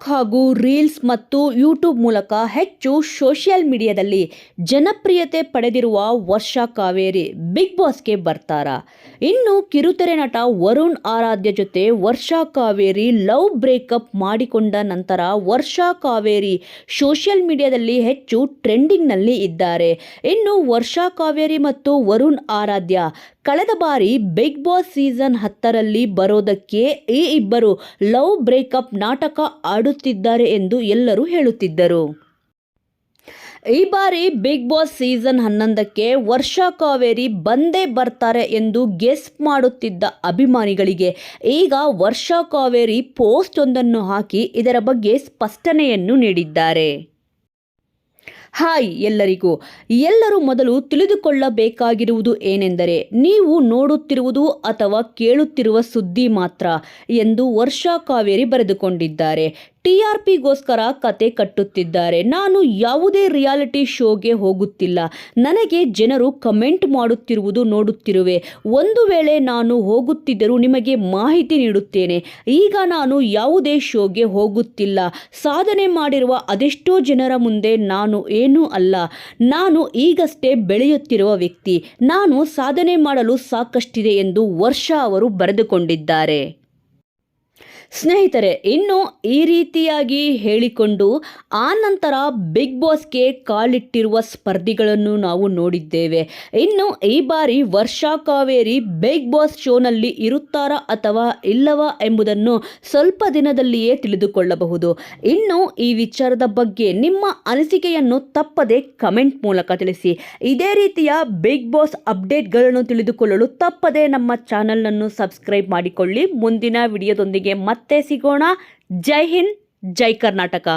TikTok ಹಾಗೂ reels ಮತ್ತು YouTube ಮೂಲಕ ಹೆಚ್ಚು ಸೋಷಿಯಲ್ ಮೀಡಿಯಾದಲ್ಲಿ ಜನಪ್ರಿಯತೆ ಪಡೆದಿರುವ ವರ್ಷ ಕಾವೇರಿ ಬಿಗ್ ಬಾಸ್ಗೆ ಬರ್ತಾರಾ. ಇನ್ನು ಕಿರುತೆರೆ ನಟ ವರುಣ್ ಆರಾಧ್ಯ ಜೊತೆ ವರ್ಷ ಕಾವೇರಿ ಲವ್ ಬ್ರೇಕಪ್ ಮಾಡಿಕೊಂಡ ನಂತರ ವರ್ಷ ಕಾವೇರಿ ಸೋಷಿಯಲ್ ಮೀಡಿಯಾದಲ್ಲಿ ಹೆಚ್ಚು ಟ್ರೆಂಡಿಂಗ್ನಲ್ಲಿ ಇದ್ದಾರೆ. ಇನ್ನು ವರ್ಷ ಕಾವೇರಿ ಮತ್ತು ವರುಣ್ ಆರಾಧ್ಯ ಕಳೆದ ಬಾರಿ ಬಿಗ್ ಬಾಸ್ ಸೀಸನ್ ಹತ್ತರಲ್ಲಿ ಬರೋದಕ್ಕೆ ಈ ಇಬ್ಬರು ಲವ್ ಬ್ರೇಕಪ್ ನಾಟಕ ಆಡುತ್ತಿದ್ದಾರೆ ಎಂದು ಎಲ್ಲರೂ ಹೇಳುತ್ತಿದ್ದರು. ಈ ಬಾರಿ ಬಿಗ್ ಬಾಸ್ ಸೀಸನ್ ಹನ್ನೊಂದಕ್ಕೆ ವರ್ಷಾ ಕಾವೇರಿ ಬಂದೇ ಬರ್ತಾರೆ ಎಂದು ಗೆಸ್ ಮಾಡುತ್ತಿದ್ದ ಅಭಿಮಾನಿಗಳಿಗೆ ಈಗ ವರ್ಷಾ ಕಾವೇರಿ ಪೋಸ್ಟ್ ಒಂದನ್ನು ಹಾಕಿ ಇದರ ಬಗ್ಗೆ ಸ್ಪಷ್ಟನೆಯನ್ನು ನೀಡಿದ್ದಾರೆ. ಹಾಯ್ ಎಲ್ಲರಿಗೂ. ಎಲ್ಲರೂ ಮೊದಲು ತಿಳಿದುಕೊಳ್ಳಬೇಕಾಗಿರುವುದು ಏನೆಂದರೆ, ನೀವು ನೋಡುತ್ತಿರುವುದು ಅಥವಾ ಕೇಳುತ್ತಿರುವ ಸುದ್ದಿ ಮಾತ್ರ ಎಂದು ವರ್ಷಾ ಕಾವೇರಿ ಬರೆದುಕೊಂಡಿದ್ದಾರೆ. ಟಿ ಆರ್ ಕತೆ ಕಟ್ಟುತ್ತಿದ್ದಾರೆ. ನಾನು ಯಾವುದೇ ರಿಯಾಲಿಟಿ ಶೋಗೆ ಹೋಗುತ್ತಿಲ್ಲ. ನನಗೆ ಜನರು ಕಮೆಂಟ್ ಮಾಡುತ್ತಿರುವುದು ನೋಡುತ್ತಿರುವೆ. ಒಂದು ವೇಳೆ ನಾನು ಹೋಗುತ್ತಿದ್ದರೂ ನಿಮಗೆ ಮಾಹಿತಿ ನೀಡುತ್ತೇನೆ. ಈಗ ನಾನು ಯಾವುದೇ ಶೋಗೆ ಹೋಗುತ್ತಿಲ್ಲ. ಸಾಧನೆ ಮಾಡಿರುವ ಅದೆಷ್ಟೋ ಜನರ ಮುಂದೆ ನಾನು ಏನೂ ಅಲ್ಲ. ನಾನು ಈಗಷ್ಟೇ ಬೆಳೆಯುತ್ತಿರುವ ವ್ಯಕ್ತಿ. ನಾನು ಸಾಧನೆ ಮಾಡಲು ಸಾಕಷ್ಟಿದೆ ಎಂದು ವರ್ಷ ಅವರು ಬರೆದುಕೊಂಡಿದ್ದಾರೆ. ಸ್ನೇಹಿತರೆ, ಇನ್ನು ಈ ರೀತಿಯಾಗಿ ಹೇಳಿಕೊಂಡು ಆ ನಂತರ ಬಿಗ್ ಬಾಸ್ಗೆ ಕಾಲಿಟ್ಟಿರುವ ಸ್ಪರ್ಧಿಗಳನ್ನು ನಾವು ನೋಡಿದ್ದೇವೆ. ಇನ್ನು ಈ ಬಾರಿ ವರ್ಷಾ ಕಾವೇರಿ ಬಿಗ್ ಬಾಸ್ ಶೋನಲ್ಲಿ ಇರುತ್ತಾರಾ ಅಥವಾ ಇಲ್ಲವಾ ಎಂಬುದನ್ನು ಸ್ವಲ್ಪ ದಿನದಲ್ಲಿಯೇ ತಿಳಿದುಕೊಳ್ಳಬಹುದು. ಇನ್ನು ಈ ವಿಚಾರದ ಬಗ್ಗೆ ನಿಮ್ಮ ಅನಿಸಿಕೆಯನ್ನು ತಪ್ಪದೆ ಕಮೆಂಟ್ ಮೂಲಕ ತಿಳಿಸಿ. ಇದೇ ರೀತಿಯ ಬಿಗ್ ಬಾಸ್ ಅಪ್ಡೇಟ್ಗಳನ್ನು ತಿಳಿದುಕೊಳ್ಳಲು ತಪ್ಪದೆ ನಮ್ಮ ಚಾನಲನ್ನು ಸಬ್ಸ್ಕ್ರೈಬ್ ಮಾಡಿಕೊಳ್ಳಿ. ಮುಂದಿನ ವಿಡಿಯೋದೊಂದಿಗೆ ಮತ್ತೆ ಸಿಗೋಣ ಜೈ ಹಿಂದ್ ಜೈ ಕರ್ನಾಟಕ